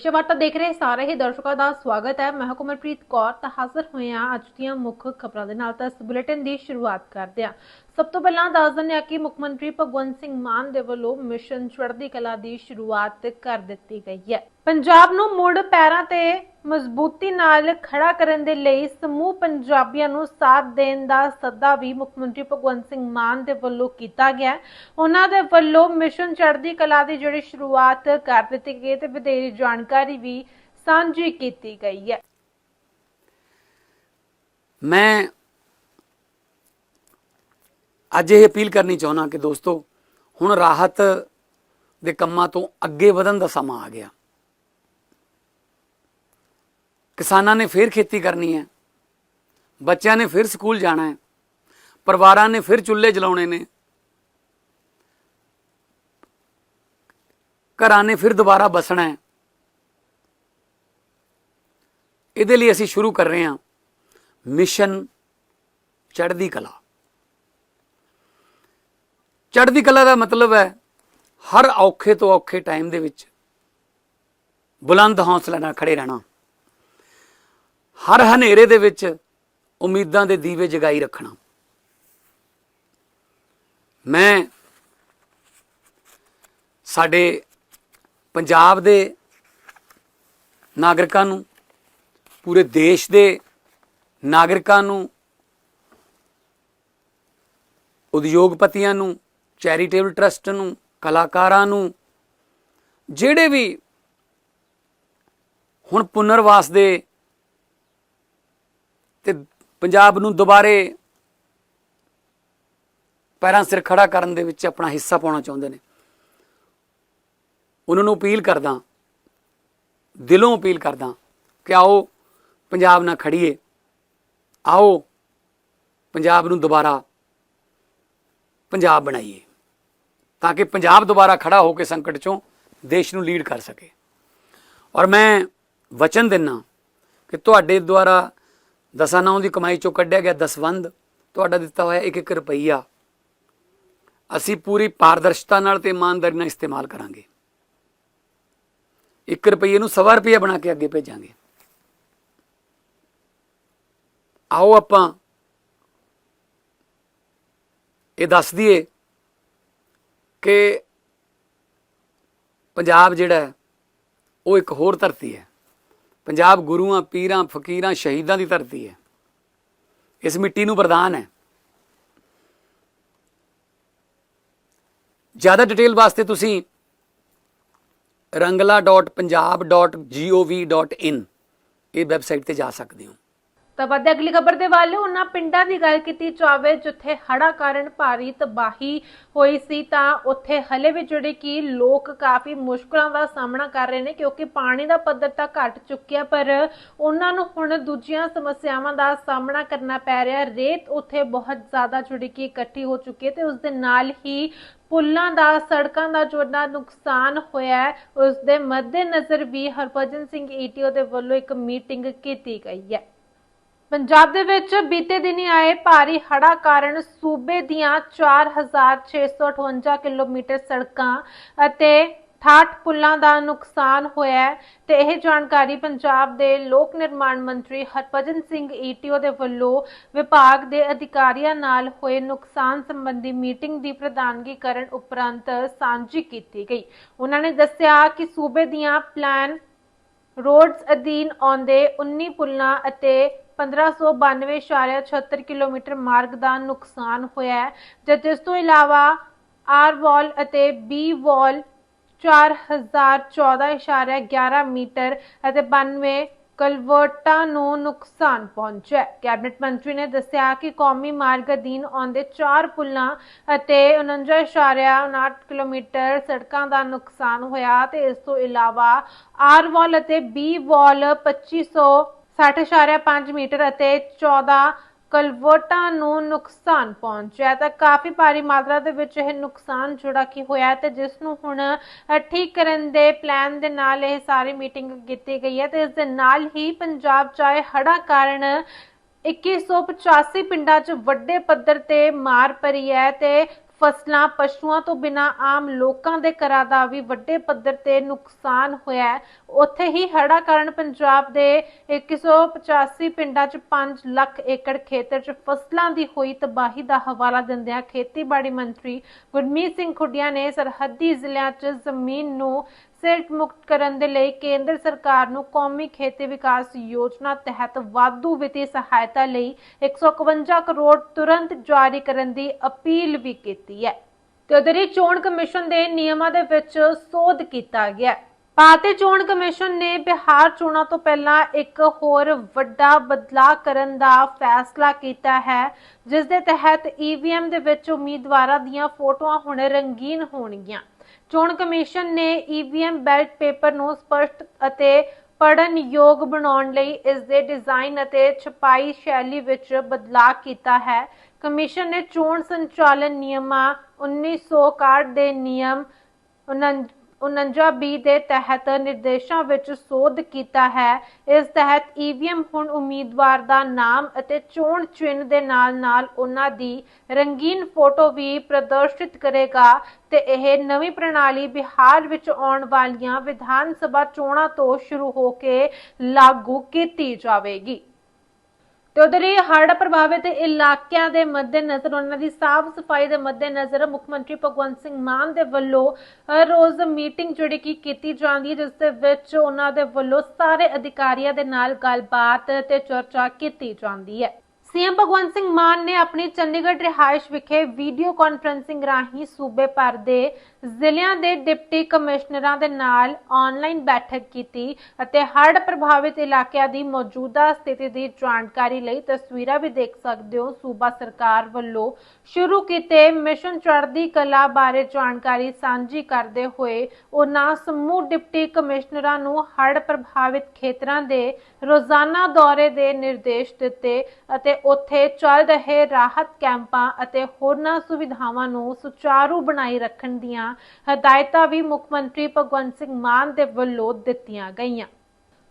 ਵਿਸ਼ਵਵਾਰਤਾ ਦੇਖ ਰਹੇ ਸਾਰੇ ਹੀ ਦਰਸ਼ਕਾਂ ਦਾ ਸਵਾਗਤ ਹੈ ਮੈਂ ਕੁਮਰਪ੍ਰੀਤ ਕੌਰ ਤਾਂ ਹਾਜ਼ਰ ਹੋਏ ਹਾਂ ਅੱਜ ਦੀਆਂ ਮੁੱਖ ਖਬਰਾਂ ਦੇ ਨਾਲ ਤਾਂ ਇਸ ਬੁਲੇਟਿਨ ਦੀ ਸ਼ੁਰੂਆਤ ਕਰਦੇ ਹਾਂ ਸਭ ਤੋਂ ਪਹਿਲਾਂ ਦੱਸ ਦਿੰਦੇ ਹਾਂ ਕਿ ਮੁੱਖ ਮੰਤਰੀ ਭਗਵੰਤ ਸਿੰਘ ਮਾਨ ਦੇ ਵੱਲੋਂ ਮਿਸ਼ਨ ਚੜ੍ਹਦੀ ਕਲਾ ਦੀ ਸ਼ੁਰੂਆਤ ਕਰ ਦਿੱਤੀ ਗਈ ਹੈ ਪੰਜਾਬ ਨੂੰ ਮੁੜ ਪੈਰਾਂ ਤੇ ਮਜ਼ਬੂਤੀ ਨਾਲ ਖੜਾ ਕਰਨ ਦੇ ਲਈ ਸਮੂਹ ਪੰਜਾਬੀਆਂ ਨੂੰ ਸਾਥ ਦੇਣ ਦਾ ਸੱਦਾ ਵੀ ਮੁੱਖ ਮੰਤਰੀ ਭਗਵੰਤ ਸਿੰਘ ਮਾਨ ਦੇ ਵੱਲੋਂ ਕੀਤਾ ਗਿਆ। ਉਹਨਾਂ ਦੇ ਵੱਲੋਂ ਮਿਸ਼ਨ ਚੜ੍ਹਦੀ ਕਲਾ ਦੀ ਜਿਹੜੀ ਸ਼ੁਰੂਆਤ ਕਰ ਦਿੱਤੀ ਗਈ ਤੇ ਵਧੇਰੇ ਜਾਣਕਾਰੀ ਵੀ ਸਾਂਝੀ ਕੀਤੀ ਗਈ ਹੈ। ਮੈਂ ਅੱਜ ਇਹ ਅਪੀਲ ਕਰਨੀ ਚਾਹੁੰਦਾ ਕਿ ਦੋਸਤੋ, ਹੁਣ ਰਾਹਤ ਦੇ ਕੰਮਾਂ ਤੋਂ ਅੱਗੇ ਵਧਣ ਦਾ ਸਮਾਂ ਆ ਗਿਆ। ਕਿਸਾਨਾਂ ਨੇ ਫਿਰ ਖੇਤੀ ਕਰਨੀ ਹੈ। ਬੱਚਿਆਂ ਨੇ ਫਿਰ ਸਕੂਲ ਜਾਣਾ ਹੈ। ਪਰਿਵਾਰਾਂ ਨੇ ਫਿਰ ਚੁੱਲ੍ਹੇ ਜਲਾਉਣੇ ਨੇ। ਘਰਾਂ ਨੇ ਫਿਰ ਦੁਬਾਰਾ ਬਸਣਾ ਹੈ। ਇਹਦੇ ਲਈ ਅਸੀਂ ਸ਼ੁਰੂ ਕਰ ਰਹੇ ਹਾਂ। ਮਿਸ਼ਨ ਚੜ੍ਹਦੀ ਕਲਾ। ਚੜ੍ਹਦੀ ਕਲਾ ਦਾ ਮਤਲਬ ਹੈ ਹਰ ਔਖੇ ਤੋਂ ਔਖੇ ਟਾਈਮ ਦੇ ਵਿੱਚ ਬੁਲੰਦ ਹੌਸਲਾ ਨਾਲ ਖੜੇ ਰਹਿਣਾ। ਹਰ ਹਨੇਰੇ ਦੇ ਵਿੱਚ ਉਮੀਦਾਂ ਦੇ ਦੀਵੇ ਜਗਾਈ ਰੱਖਣਾ। ਮੈਂ ਸਾਡੇ ਪੰਜਾਬ ਦੇ ਨਾਗਰਿਕਾਂ ਨੂੰ, ਪੂਰੇ ਦੇਸ਼ ਦੇ ਨਾਗਰਿਕਾਂ ਨੂੰ, ਉਦਯੋਗਪਤੀਆਂ ਨੂੰ, ਚੈਰੀਟੇਬਲ ਟਰਸਟ ਨੂੰ, ਕਲਾਕਾਰਾਂ ਨੂੰ, ਜਿਹੜੇ ਵੀ ਹੁਣ ਪੁਨਰਵਾਸ ਦੇ ਤੇ ਪੰਜਾਬ ਨੂੰ ਦੁਬਾਰੇ ਪੈਰਾਂ ਸਿਰ ਖੜਾ ਕਰਨ ਦੇ ਵਿੱਚ ਆਪਣਾ ਹਿੱਸਾ ਪਾਉਣਾ ਚਾਹੁੰਦੇ ਨੇ। ਉਹਨਾਂ ਨੂੰ ਅਪੀਲ ਕਰਦਾ, ਦਿਲੋਂ ਅਪੀਲ ਕਰਦਾ ਕਿ ਆਓ ਪੰਜਾਬ ਨਾਲ ਖੜੀਏ, ਆਓ ਪੰਜਾਬ ਨੂੰ ਦੁਬਾਰਾ ਪੰਜਾਬ ਬਣਾਈਏ, ਤਾਂ ਕਿ ਪੰਜਾਬ ਦੁਬਾਰਾ ਖੜਾ ਹੋ ਕੇ ਸੰਕਟ ਚੋਂ ਦੇਸ਼ ਨੂੰ ਲੀਡ ਕਰ ਸਕੇ। ਔਰ ਮੈਂ ਵਚਨ ਦਿੰਨਾ ਕਿ ਤੁਹਾਡੇ ਦੁਆਰਾ ਦਸਾਂ ਨਾਉ ਦੀ ਕਮਾਈ ਚੋਂ ਕੱਢਿਆ ਗਿਆ ਦਸਵੰਦ ਤੁਹਾਡਾ ਦਿੱਤਾ ਹੋਇਆ ਇੱਕ ਇੱਕ ਰੁਪਈਆ। ਅਸੀਂ ਪੂਰੀ ਪਾਰਦਰਸ਼ਤਾ ਨਾਲ ਤੇ ਇਮਾਨਦਾਰੀ ਨਾਲ ਇਸਤੇਮਾਲ ਕਰਾਂਗੇ। 1 ਰੁਪਈਏ ਨੂੰ ਸਵਾ ਰੁਪਈਆ ਬਣਾ ਕੇ ਅੱਗੇ ਭੇਜਾਂਗੇ। ਆਓ ਆਪਾਂ ਇਹ ਦੱਸ ਦਈਏ ਕਿ ਪੰਜਾਬ ਜਿਹੜਾ ਉਹ ਇੱਕ ਹੋਰ ਧਰਤੀ ਹੈ। ਪੰਜਾਬ ਗੁਰੂਆਂ, ਪੀਰਾਂ, ਫਕੀਰਾਂ, ਸ਼ਹੀਦਾਂ ਦੀ ਧਰਤੀ ਹੈ। ਇਸ ਮਿੱਟੀ ਨੂੰ ਪ੍ਰਦਾਨ ਹੈ। ਜ਼ਿਆਦਾ ਡਿਟੇਲ ਵਾਸਤੇ ਤੁਸੀਂ rangla.punjab.gov.in ਇਹ ਵੈਬਸਾਈਟ ਤੇ ਜਾ ਸਕਦੇ ਹੋ। ਤਾਂ ਵੱਧ ਅਗਲੀ ਖਬਰ ਦੇ ਵੱਲ ਉਹਨਾਂ ਪਿੰਡਾਂ ਦੀ ਗੱਲ ਕੀਤੀ ਜਾਵੇ, ਜਿੱਥੇ ਹੜ੍ਹਾਂ ਕਾਰਨ ਭਾਰੀ ਤਬਾਹੀ ਹੋਈ ਸੀ, ਤਾਂ ਉੱਥੇ ਹਲੇ ਵੀ ਜਿਹੜੇ ਕਿ ਲੋਕ ਕਾਫੀ ਮੁਸ਼ਕਲਾਂ ਦਾ ਸਾਹਮਣਾ ਕਰ ਰਹੇ ਨੇ, ਕਿਉਂਕਿ ਪਾਣੀ ਦਾ ਪੱਧਰ ਤਾਂ ਘਟ ਚੁੱਕਿਆ, ਪਰ ਉਹਨਾਂ ਨੂੰ ਹੁਣ ਦੂਜੀਆਂ ਸਮੱਸਿਆਵਾਂ ਦਾ ਸਾਹਮਣਾ ਕਰਨਾ ਪੈ ਰਿਹਾ। ਰੇਤ ਉੱਥੇ ਬਹੁਤ ਜ਼ਿਆਦਾ ਜਿਹੜੀ ਕਿ ਇਕੱਠੀ ਹੋ ਚੁੱਕੀ ਹੈ ਤੇ ਉਸ ਦੇ ਨਾਲ ਹੀ ਪੁੱਲਾਂ ਦਾ, ਸੜਕਾਂ ਦਾ ਜਿਹੜਾ ਨੁਕਸਾਨ ਹੋਇਆ ਹੈ, ਉਸ ਦੇ ਮੱਦੇਨਜ਼ਰ ਵੀ ਹਰਭਜਨ ਸਿੰਘ ਈਟੀਓ ਦੇ ਵੱਲੋਂ ਇੱਕ ਮੀਟਿੰਗ ਕੀਤੀ ਗਈ ਹੈ। ਪੰਜਾਬ ਦੇ ਵਿੱਚ ਬੀਤੇ ਦਿਨੀ ਆਏ ਭਾਰੀ ਹੜਾ ਕਾਰਨ ਸੂਬੇ ਦੀਆਂ 4658 ਕਿਲੋਮੀਟਰ ਸੜਕਾਂ ਅਤੇ 68 ਪੁਲਾਂ ਦਾ ਨੁਕਸਾਨ ਹੋਇਆ ਤੇ ਇਹ ਜਾਣਕਾਰੀ ਪੰਜਾਬ ਦੇ ਲੋਕ ਨਿਰਮਾਣ ਮੰਤਰੀ ਹਰਭਜਨ ਸਿੰਘ ਈਟੀਓ ਦੇ ਵੱਲੋਂ ਵਿਭਾਗ ਦੇ ਅਧਿਕਾਰੀਆਂ ਨਾਲ ਹੋਏ ਨੁਕਸਾਨ ਸੰਬੰਧੀ ਮੀਟਿੰਗ ਦੀ ਪ੍ਰਧਾਨਗੀ ਕਰਨ ਉਪਰੰਤ ਸਾਂਝੀ ਕੀਤੀ ਗਈ। ਉਹਨਾਂ ਨੇ ਦੱਸਿਆ ਕਿ ਸੂਬੇ ਦੀਆਂ ਪਲਾਨ ਰੋਡਸ ਅਧੀਨ ਆਉਂਦੇ 19 ਪੁਲਾਂ ਅਤੇ 1592.76 ਕਿਲੋਮੀਟਰ ਮਾਰਗ ਦਾ ਨੁਕਸਾਨ ਹੋਇਆ ਹੈ ਜਦ ਇਸ ਤੋਂ ਇਲਾਵਾ ਆਰ ਵਾਲ ਅਤੇ ਬੀ ਵਾਲ 4014.11 ਮੀਟਰ ਅਤੇ 92 ਕਲਵਰਟਾਂ ਨੂੰ ਨੁਕਸਾਨ ਪਹੁੰਚਿਆ ਕੈਬਨਿਟ ਮੰਤਰੀ ਨੇ ਦੱਸਿਆ ਕਿ ਕੌਮੀ ਮਾਰਗ ਅਧੀਨ ਆਉਂਦੇ ਚਾਰ ਪੁਲਾਂ ਅਤੇ 49.59 ਕਿਲੋਮੀਟਰ ਸੜਕਾਂ ਦਾ ਨੁਕਸਾਨ ਹੋਇਆ, ਤੇ ਇਸ ਤੋਂ ਇਲਾਵਾ ਆਰ ਵਾਲ ਅਤੇ ਬੀ ਵਾਲ 2500 60.5 ਮੀਟਰ ਅਤੇ 14 ਕਲਵਰਟਾਂ ਨੂੰ ਨੁਕਸਾਨ ਪਹੁੰਚਿਆ ਤਾਂ ਕਾਫੀ ਭਾਰੀ ਮਾਤਰਾ ਦੇ ਵਿੱਚ ਇਹ ਨੁਕਸਾਨ ਜੁੜਾ ਕੀ ਹੋਇਆ ਤੇ ਜਿਸ ਨੂੰ ਹੁਣ ਠੀਕ ਕਰਨ ਦੇ ਪਲਾਨ ਦੇ ਨਾਲ ਇਹ ਸਾਰੀ ਮੀਟਿੰਗ ਕੀਤੀ ਗਈ ਹੈ ਤੇ ਇਸ ਦੇ ਨਾਲ ਹੀ ਪੰਜਾਬ ਚਾਹੇ ਹੜ੍ਹਾਂ ਕਾਰਨ 2185 ਪਿੰਡਾਂ 'ਚ ਵੱਡੇ ਪੱਧਰ ਤੇ ਮਾਰ ਪਈ ਹੈ ਤੇ ਫਸਲਾਂ ਪਸ਼ੂਆਂ ਤੋਂ ਬਿਨਾਂ ਆਮ ਲੋਕਾਂ ਦੇ ਘਰਾਂ ਦਾ ਵੀ ਵੱਡੇ ਪੱਧਰ ਤੇ ਨੁਕਸਾਨ ਹੋਇਆ ਉੱਥੇ ਹੀ ਹੜਾ ਕਾਰਨ ਪੰਜਾਬ ਦੇ 185 ਪਿੰਡਾਂ 'ਚ 5 ਲੱਖ ਏਕੜ ਖੇਤਰ 'ਚ ਫਸਲਾਂ ਦੀ ਹੋਈ ਤਬਾਹੀ ਦਾ ਹਵਾਲਾ ਦਿੰਦਿਆਂ ਖੇਤੀਬਾੜੀ ਮੰਤਰੀ ਗੁਰਮੀਤ ਸਿੰਘ ਖੁੱਡੀਆਂ ਨੇ ਸਰਹੱਦੀ ਜ਼ਿਲ੍ਹਿਆਂ 'ਚ ਜ਼ਮੀਨ ਨੂੰ ਸਿਰਫ ਮੁਕਤ ਕਰਨ ਦੇ ਲਈ ਕੇਂਦਰ ਸਰਕਾਰ ਨੂੰ ਕੌਮੀ ਖੇਤੀ ਵਿਕਾਸ ਯੋਜਨਾ ਤਹਿਤ ਵਾਧੂ ਵਿੱਤੀ ਸਹਾਇਤਾ ਲਈ 151 ਕਰੋੜ ਤੁਰੰਤ ਜਾਰੀ ਕਰਨ ਦੀ ਅਪੀਲ ਵੀ ਕੀਤੀ ਹੈ ਤੇ ਉਧਰ ਚੋਣ ਕਮਿਸ਼ਨ ਦੇ ਨਿਯਮਾਂ ਦੇ ਵਿੱਚ ਸੋਧ ਕੀਤਾ ਗਿਆ ਹੈ। ਭਾਰਤੀ ਚੋਣ ਕਮਿਸ਼ਨ ਨੇ ਬਿਹਾਰ ਚੋਣਾਂ ਤੋਂ ਪਹਿਲਾਂ ਇੱਕ ਹੋਰ ਵੱਡਾ ਬਦਲਾਅ ਕਰਨ ਦਾ ਫੈਸਲਾ ਕੀਤਾ ਹੈ, ਜਿਸ ਦੇ ਤਹਿਤ ਈਵੀਐਮ ਦੇ ਵਿੱਚ ਉਮੀਦਵਾਰਾਂ ਦੀਆਂ ਫੋਟੋਆਂ ਹੁਣ ਰੰਗੀਨ ਹੋਣਗੀਆਂ ਚੋਣ ਕਮਿਸ਼ਨ ਨੇ ਈਵੀਐਮ ਬੈਲਟ ਪੇਪਰ ਨੂੰ ਸਪਸ਼ਟ ਅਤੇ ਪੜਨ ਯੋਗ ਬਣਾਉਣ ਲਈ ਇਸ ਦੇ ਡਿਜ਼ਾਈਨ ਅਤੇ ਛਪਾਈ ਸ਼ੈਲੀ ਵਿੱਚ ਬਦਲਾਅ ਕੀਤਾ ਹੈ। ਕਮਿਸ਼ਨ ਨੇ ਚੋਣ ਸੰਚਾਲਨ ਨਿਯਮਾਂ 1961 ਦੇ ਨਿਯਮ 49 ਬੀ ਦੇ ਤਹਿਤ ਨਿਰਦੇਸ਼ਾਂ ਵਿੱਚ ਸੋਧ ਕੀਤਾ ਹੈ। ਇਸ ਤਹਿਤ ਈਵੀਐਮ ਹੁਣ ਉਮੀਦਵਾਰ ਦਾ ਨਾਮ ਅਤੇ ਚੋਣ ਚਿੰਨ੍ਹ ਦੇ ਨਾਲ-ਨਾਲ ਉਹਨਾਂ ਦੀ ਰੰਗੀਨ ਫੋਟੋ ਵੀ ਪ੍ਰਦਰਸ਼ਿਤ ਕਰੇਗਾ ਤੇ ਇਹ ਨਵੀਂ ਪ੍ਰਣਾਲੀ ਬਿਹਾਰ ਵਿੱਚ ਆਉਣ ਵਾਲੀਆਂ ਵਿਧਾਨ ਸਭਾ ਚੋਣਾਂ ਤੋਂ ਸ਼ੁਰੂ ਹੋ ਕੇ ਲਾਗੂ ਕੀਤੀ ਜਾਵੇਗੀ। ਤੇ ਉਧਰ ਹੀ ਹੜ੍ਹ ਪ੍ਰਭਾਵਿਤ ਇਲਾਕਿਆਂ ਦੇ ਮੱਦੇਨਜ਼ਰ, ਉਹਨਾਂ ਦੀ ਸਾਫ਼ ਸਫ਼ਾਈ ਦੇ ਮੱਦੇਨਜ਼ਰ ਮੁੱਖ ਮੰਤਰੀ ਭਗਵੰਤ ਸਿੰਘ ਮਾਨ ਦੇ ਵੱਲੋਂ ਹਰ ਰੋਜ਼ ਮੀਟਿੰਗ ਜਿਹੜੀ ਕਿ ਕੀਤੀ ਜਾਂਦੀ ਹੈ, ਜਿਸ ਦੇ ਵਿੱਚ ਉਹਨਾਂ ਦੇ ਵੱਲੋਂ ਸਾਰੇ ਅਧਿਕਾਰੀਆਂ ਦੇ ਨਾਲ ਗੱਲਬਾਤ ਤੇ ਚਰਚਾ ਕੀਤੀ ਜਾਂਦੀ ਹੈ। ਸੀਐਮ ਭਗਵੰਤ ਸਿੰਘ ਮਾਨ ਨੇ ਆਪਣੀ ਚੰਡੀਗੜ੍ਹ ਰਿਹਾਇਸ਼ ਵਿਖੇ ਵੀਡੀਓ ਕਾਨਫਰੰਸਿੰਗ ਰਾਹੀਂ ਸੂਬੇ ਭਰ ਦੇ ਜ਼ਿਲ੍ਹਿਆਂ ਦੇ ਡਿਪਟੀ ਕਮਿਸ਼ਨਰਾਂ ਦੇ ਨਾਲ ਆਨਲਾਈਨ ਬੈਠਕ ਕੀਤੀ ਅਤੇ ਹੜ੍ਹ ਪ੍ਰਭਾਵਿਤ ਇਲਾਕਿਆਂ ਦੀ ਮੌਜੂਦਾ ਸਥਿਤੀ ਦੀ ਜਾਣਕਾਰੀ ਲਈ ਤਸਵੀਰਾਂ ਵੀ ਦੇਖ ਸਕਦੇ ਹੋ। ਸੂਬਾ ਸਰਕਾਰ ਵੱਲੋਂ ਸ਼ੁਰੂ ਕੀਤੇ ਮਿਸ਼ਨ ਚੜ੍ਹਦੀ ਕਲਾ ਬਾਰੇ ਜਾਣਕਾਰੀ ਸਾਂਝੀ ਕਰਦੇ ਹੋਏ ਉਹਨਾਂ ਸਮੂਹ ਡਿਪਟੀ ਕਮਿਸ਼ਨਰਾਂ ਨੂੰ ਹੜ੍ਹ ਪ੍ਰਭਾਵਿਤ ਖੇਤਰਾਂ ਦੇ ਰੋਜ਼ਾਨਾ ਦੌਰੇ ਦੇ ਨਿਰਦੇਸ਼ ਦਿੱਤੇ ਅਤੇ ਉੱਥੇ ਚੱਲ ਰਹੇ ਰਾਹਤ ਕੈਂਪਾਂ ਅਤੇ ਹੋਰਨਾਂ ਸੁਵਿਧਾਵਾਂ ਨੂੰ ਸੁਚਾਰੂ ਬਣਾਈ ਰੱਖਣ ਦੀਆਂ ਹਦਾਇਤਾਂ ਵੀ ਮੁੱਖ ਮੰਤਰੀ ਭਗਵੰਤ ਸਿੰਘ ਮਾਨ ਦੇ ਵੱਲੋਂ ਦਿੱਤੀਆਂ ਗਈਆਂ।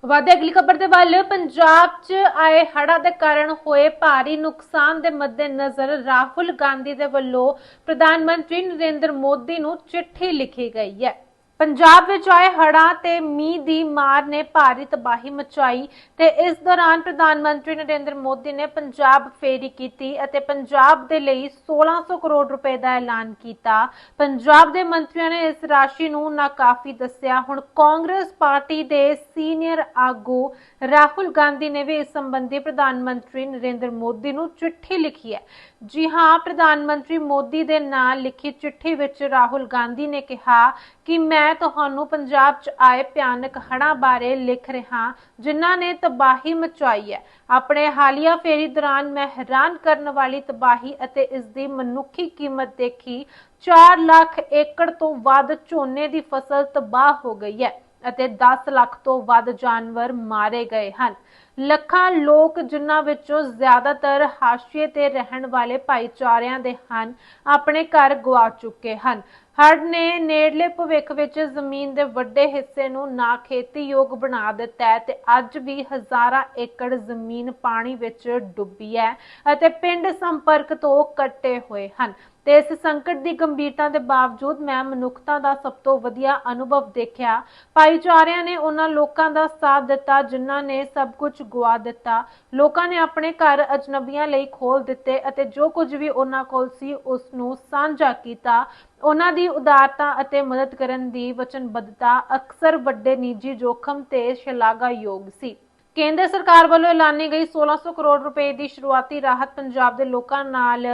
ਵਾਦੇ ਅਗਲੀ ਖਬਰ ਦੇ ਵੱਲ, ਪੰਜਾਬ 'ਚ ਆਏ ਹੜ੍ਹਾਂ ਦੇ ਕਾਰਨ ਹੋਏ ਭਾਰੀ ਨੁਕਸਾਨ ਦੇ ਮੱਦੇਨਜ਼ਰ ਰਾਹੁਲ ਗਾਂਧੀ ਦੇ ਵੱਲੋਂ ਪ੍ਰਧਾਨ ਮੰਤਰੀ ਨਰਿੰਦਰ ਮੋਦੀ ਨੂੰ ਚਿੱਠੀ ਲਿਖੀ ਗਈ ਹੈ। ਪੰਜਾਬ ਵਿੱਚ ਆਏ ਹੜ੍ਹਾਂ ਤੇ ਮੀਂਹ ਦੀ ਮਾਰ ਨੇ ਭਾਰੀ ਤਬਾਹੀ ਮਚਾਈ ਤੇ ਇਸ ਦੌਰਾਨ ਪ੍ਰਧਾਨ ਮੰਤਰੀ ਨਰਿੰਦਰ ਮੋਦੀ ਨੇ ਪੰਜਾਬ ਫੇਰੀ ਕੀਤੀ ਅਤੇ ਪੰਜਾਬ ਦੇ ਲਈ 1600 ਕਰੋੜ ਰੁਪਏ ਦਾ ਐਲਾਨ ਕੀਤਾ। ਪੰਜਾਬ ਦੇ ਮੰਤਰੀਆਂ ਨੇ ਇਸ ਰਾਸ਼ੀ ਨੂੰ ਨਾਕਾਫੀ ਦੱਸਿਆ। ਹੁਣ ਕਾਂਗਰਸ ਪਾਰਟੀ ਦੇ ਸੀਨੀਅਰ ਆਗੂ ਰਾਹੁਲ ਗਾਂਧੀ ਨੇ ਵੀ ਇਸ ਸੰਬੰਧੀ ਪ੍ਰਧਾਨ ਮੰਤਰੀ ਨਰਿੰਦਰ ਮੋਦੀ ਨੂੰ ਚਿੱਠੀ ਲਿਖੀ ਹੈ। ਜੀ ਹਾਂ, ਪ੍ਰਧਾਨ ਮੰਤਰੀ ਮੋਦੀ ਦੇ ਨਾਂ ਲਿਖੀ ਚਿੱਠੀ ਵਿੱਚ ਰਾਹੁਲ ਗਾਂਧੀ ਨੇ ਕਿਹਾ ਕਿ ਮੈਂ ਤੁਹਾਨੂੰ ਪੰਜਾਬ 'ਚ ਆਏ ਭਿਆਨਕ ਹੜ੍ਹਾਂ ਬਾਰੇ ਲਿਖ ਰਿਹਾ ਜਿਨ੍ਹਾਂ ਨੇ ਤਬਾਹੀ ਮਚਾਈ ਹੈ। ਆਪਣੇ ਹਾਲੀਆ ਫੇਰੀ ਦੌਰਾਨ ਮੈਂ ਹੈਰਾਨ ਕਰਨ ਵਾਲੀ ਤਬਾਹੀ ਅਤੇ ਇਸ ਦੀ ਮਨੁੱਖੀ ਕੀਮਤ ਦੇਖੀ। 4 ਲੱਖ ਏਕੜ ਤੋਂ ਵੱਧ ਝੋਨੇ ਦੀ ਫਸਲ ਤਬਾਹ ਹੋ ਗਈ ਹੈ ਅਤੇ 10 ਲੱਖ ਤੋਂ ਵੱਧ ਜਾਨਵਰ ਮਾਰੇ ਗਏ ਹਨ। ਲੱਖਾਂ ਲੋਕ ਜਿਨ੍ਹਾਂ ਵਿੱਚੋਂ ਜ਼ਿਆਦਾਤਰ ਹਾਸ਼ੀਏ ਤੇ ਰਹਿਣ ਵਾਲੇ ਭਾਈਚਾਰਿਆਂ ਦੇ ਹਨ, ਆਪਣੇ ਘਰ ਗਵਾ ਚੁੱਕੇ ਹਨ। ਹੜ੍ਹ ਨੇ ਨੇੜਲੇ ਭਵਿੱਖ ਵਿੱਚ ਜ਼ਮੀਨ ਦੇ ਵੱਡੇ ਹਿੱਸੇ ਨੂੰ ਨਾ ਖੇਤੀਯੋਗ ਬਣਾ ਦਿੱਤਾ ਹੈ ਤੇ ਅੱਜ ਵੀ ਹਜ਼ਾਰਾਂ ਏਕੜ ਜ਼ਮੀਨ ਪਾਣੀ ਵਿੱਚ ਡੁੱਬੀ ਹੈ ਅਤੇ ਪਿੰਡ ਸੰਪਰਕ ਤੋਂ ਕੱਟੇ ਹੋਏ ਹਨ। ਤੇ ਇਸ ਸੰਕਟ ਦੀ ਗੰਭੀਰਤਾ ਦੇ ਬਾਵਜੂਦ ਮੈਂ ਮਨੁੱਖਤਾ ਦਾ ਸਭ ਤੋਂ ਵਧੀਆ ਅਨੁਭਵ ਦੇਖਿਆ। ਭਾਈਚਾਰਿਆਂ ਨੇ ਉਹਨਾਂ ਲੋਕਾਂ ਦਾ ਸਾਥ ਦਿੱਤਾ, ਜਿਨ੍ਹਾਂ ਨੇ ਸਭ ਕੁਝ ਗਵਾ ਦਿੱਤਾ। ਲੋਕਾਂ ਨੇ ਆਪਣੇ ਘਰ ਅਜਨਬੀਆਂ ਲਈ ਖੋਲ ਦਿੱਤੇ ਅਤੇ ਜੋ ਕੁਝ ਵੀ ਉਹਨਾਂ ਕੋਲ ਸੀ ਉਸ ਨੂੰ ਸਾਂਝਾ ਕੀਤਾ। ਉਹਨਾਂ ਦੀ ਉਦਾਰਤਾ ਅਤੇ ਮਦਦ ਕਰਨ ਦੀ ਵਚਨਬੱਧਤਾ ਅਕਸਰ ਵੱਡੇ ਨਿੱਜੀ ਜੋਖਮ ਤੇ ਸ਼ਲਾਘਾਯੋਗ ਸੀ। ਕੇਂਦਰ ਸਰਕਾਰ ਵੱਲੋਂ ਐਲਾਨੀ ਗਈ 1600 ਕਰੋੜ ਰੁਪਏ ਦੀ ਸ਼ੁਰੂਆਤੀ ਰਾਹਤ ਪੰਜਾਬ ਦੇ ਲੋਕਾਂ ਨਾਲ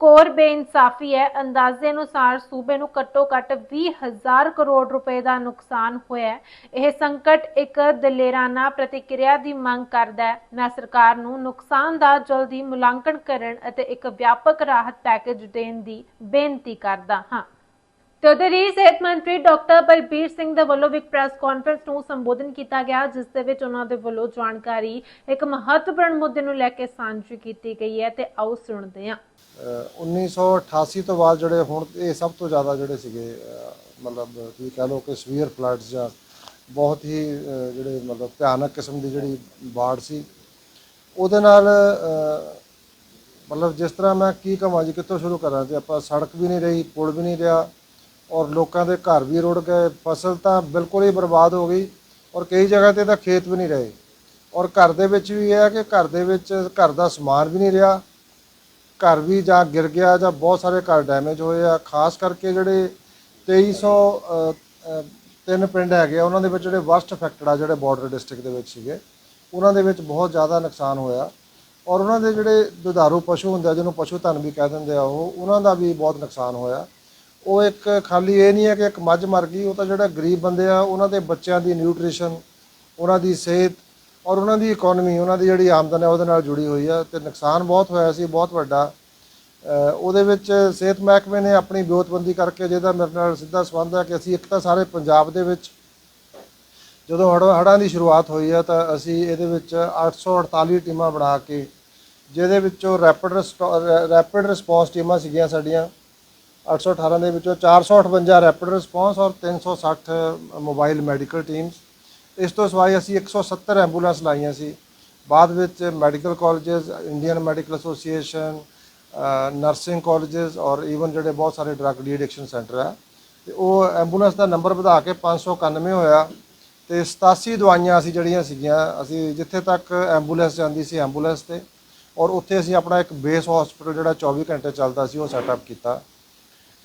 ਕੋਰ ਬੇਇਨਸਾਫੀ ਹੈ। ਅੰਦਾਜ਼ੇ ਅਨੁਸਾਰ ਸੂਬੇ ਨੂੰ ਘੱਟੋ-ਘੱਟ 20000 ਕਰੋੜ ਰੁਪਏ ਦਾ ਨੁਕਸਾਨ ਹੋਇਆ ਹੈ। ਇਹ ਸੰਕਟ ਇੱਕ ਦਲੇਰਾਨਾ ਪ੍ਰਤੀਕਿਰਿਆ ਦੀ ਮੰਗ ਕਰਦਾ ਹੈ। ਮੈਂ ਸਰਕਾਰ ਨੂੰ ਨੁਕਸਾਨ ਦਾ ਜਲਦੀ ਮੁਲਾਂਕਣ ਕਰਨ ਅਤੇ ਇੱਕ ਵਿਆਪਕ ਰਾਹਤ ਪੈਕੇਜ ਦੇਣ ਦੀ ਬੇਨਤੀ ਕਰਦਾ ਹਾਂ। ਚੌਧਰੀ ਸਿਹਤ ਮੰਤਰੀ ਡਾਕਟਰ ਬਲਬੀਰ ਸਿੰਘ ਦੇ ਵੱਲੋਂ ਵੀ ਇੱਕ ਪ੍ਰੈਸ ਕਾਨਫਰੰਸ ਨੂੰ ਸੰਬੋਧਨ ਕੀਤਾ ਗਿਆ, ਜਿਸ ਦੇ ਵਿੱਚ ਉਹਨਾਂ ਦੇ ਵੱਲੋਂ ਜਾਣਕਾਰੀ ਇੱਕ ਮਹੱਤਵਪੂਰਨ ਮੁੱਦੇ ਨੂੰ ਲੈ ਕੇ ਸਾਂਝੀ ਕੀਤੀ ਗਈ ਹੈ ਤੇ ਆਓ ਸੁਣਦੇ ਹਾਂ। ਅਹ 1988 ਤੋਂ ਬਾਅਦ ਜਿਹੜੇ ਹੁਣ ਇਹ ਸਭ ਤੋਂ ਜ਼ਿਆਦਾ ਜਿਹੜੇ ਸੀਗੇ ਮਤਲਬ ਤੁਸੀਂ ਕਹ ਲਓ ਕਿ ਸਵੀਅਰ ਫਲੱਡਸ ਜਾਂ ਬਹੁਤ ਹੀ ਜਿਹੜੇ ਮਤਲਬ ਭਿਆਨਕ ਕਿਸਮ ਦੀ ਜਿਹੜੀ ਬਾੜ ਸੀ, ਉਹਦੇ ਨਾਲ ਮਤਲਬ ਜਿਸ ਤਰ੍ਹਾਂ ਮੈਂ ਕੀ ਕਹਾਂ ਜੀ, ਕਿੱਥੋਂ ਸ਼ੁਰੂ ਕਰਾਂ ਤੇ ਆਪਾਂ ਸੜਕ ਵੀ ਨਹੀਂ ਰਹੀ, ਪੁਲ ਵੀ ਨਹੀਂ ਰਿਹਾ ਔਰ ਲੋਕਾਂ ਦੇ ਘਰ ਵੀ ਰੁੜ ਗਏ ਫਸਲ ਤਾਂ ਬਿਲਕੁਲ ਹੀ ਬਰਬਾਦ ਹੋ ਗਈ ਔਰ ਕਈ ਜਗ੍ਹਾ ਤੇ ਤਾਂ ਖੇਤ ਵੀ ਨਹੀਂ ਰਹੇ। ਔਰ ਘਰ ਦੇ ਵਿੱਚ ਵੀ ਇਹ ਹੈ ਕਿ ਘਰ ਦੇ ਵਿੱਚ ਘਰ ਦਾ ਸਮਾਨ ਵੀ ਨਹੀਂ ਰਿਹਾ। ਘਰ ਵੀ ਜਾਂ ਗਿਰ ਗਿਆ ਜਾਂ ਬਹੁਤ ਸਾਰੇ ਘਰ ਡੈਮੇਜ ਹੋਏ ਆ ਖਾਸ ਕਰਕੇ ਜਿਹੜੇ 2300 ਅ, ਤਿੰਨ ਪਿੰਡ ਹੈਗੇ ਆ ਉਹਨਾਂ ਦੇ ਵਿੱਚ ਜਿਹੜੇ ਵਰਸਟ ਅਫੈਕਟਡ ਆ ਜਿਹੜੇ ਬਾਰਡਰ ਡਿਸਟ੍ਰਿਕਟ ਦੇ ਵਿੱਚ ਸੀਗੇ ਉਹਨਾਂ ਦੇ ਵਿੱਚ ਬਹੁਤ ਜ਼ਿਆਦਾ ਨੁਕਸਾਨ ਹੋਇਆ। ਔਰ ਉਹਨਾਂ ਦੇ ਜਿਹੜੇ ਦੁਧਾਰੂ ਪਸ਼ੂ ਹੁੰਦੇ ਆ ਜਿਹਨੂੰ ਪਸ਼ੂ ਧਨ ਵੀ ਕਹਿ ਦਿੰਦੇ ਆ ਉਹ ਉਹਨਾਂ ਦਾ ਵੀ ਬਹੁਤ ਨੁਕਸਾਨ ਹੋਇਆ। ਉਹ ਇੱਕ ਖਾਲੀ ਇਹ ਨਹੀਂ ਹੈ ਕਿ ਇੱਕ ਮੱਝ ਮਰ ਗਈ, ਉਹ ਤਾਂ ਜਿਹੜਾ ਗਰੀਬ ਬੰਦੇ ਆ, ਉਹਨਾਂ ਦੇ ਬੱਚਿਆਂ ਦੀ ਨਿਊਟ੍ਰੀਸ਼ਨ ਉਹਨਾਂ ਦੀ ਸਿਹਤ ਔਰ ਉਹਨਾਂ ਦੀ ਇਕਨੋਮੀ ਉਹਨਾਂ ਦੀ ਜਿਹੜੀ ਆਮਦਨ ਹੈ ਉਹਦੇ ਨਾਲ ਜੁੜੀ ਹੋਈ ਆ ਤੇ ਨੁਕਸਾਨ ਬਹੁਤ ਹੋਇਆ ਸੀ, ਬਹੁਤ ਵੱਡਾ। ਉਹਦੇ ਵਿੱਚ ਸਿਹਤ ਮਹਿਕਮੇ ਨੇ ਆਪਣੀ ਵਿਉਂਤਬੰਦੀ ਕਰਕੇ ਜਿਹਦਾ ਮੇਰੇ ਨਾਲ ਸਿੱਧਾ ਸੰਬੰਧ ਹੈ ਕਿ ਅਸੀਂ ਇੱਕ ਤਾਂ ਸਾਰੇ ਪੰਜਾਬ ਦੇ ਵਿੱਚ ਜਦੋਂ ਹੜ੍ਹ ਹੜ੍ਹਾਂ ਦੀ ਸ਼ੁਰੂਆਤ ਹੋਈ ਆ ਤਾਂ ਅਸੀਂ ਇਹਦੇ ਵਿੱਚ 848 ਟੀਮਾਂ ਬਣਾ ਕੇ ਜਿਹਦੇ ਵਿੱਚੋਂ ਰੈਪਿਡ ਰੈਪਿਡ ਰਿਸਪੌਂਸ ਟੀਮਾਂ ਸੀਗੀਆਂ ਸਾਡੀਆਂ। 818 ਦੇ ਵਿੱਚੋਂ 458 ਰੈਪਿਡ ਰਿਸਪੌਂਸ ਔਰ 360 ਮੋਬਾਈਲ ਮੈਡੀਕਲ ਟੀਮਸ ਇਸ ਤੋਂ ਸਿਵਾਏ ਅਸੀਂ 170 ਐਂਬੂਲੈਂਸ ਲਾਈਆਂ ਸੀ। ਬਾਅਦ ਵਿੱਚ medical colleges Indian medical association nursing colleges ਔਰ ਈਵਨ ਜਿਹੜੇ ਬਹੁਤ ਸਾਰੇ ਡਰੱਗ ਡੀ ਐਡਿਕਸ਼ਨ ਸੈਂਟਰ ਆ। ਤੇ ਉਹ ਐਂਬੂਲੈਂਸ ਦਾ ਨੰਬਰ ਵਧਾ ਕੇ 591 ਹੋਇਆ ਤੇ 87 ਦਵਾਈਆਂ ਅਸੀਂ ਜਿਹੜੀਆਂ ਸੀਗੀਆਂ, ਅਸੀਂ ਜਿੱਥੇ ਤੱਕ ਐਂਬੂਲੈਂਸ ਜਾਂਦੀ ਸੀ ਐਂਬੂਲੈਂਸ ਤੇ। ਔਰ ਉੱਥੇ ਅਸੀਂ ਆਪਣਾ ਇੱਕ ਬੇਸ ਹਸਪੀਟਲ ਜਿਹੜਾ 24 ਘੰਟੇ ਚੱਲਦਾ ਸੀ, ਉਹ ਸੈਟਅਪ ਕੀਤਾ।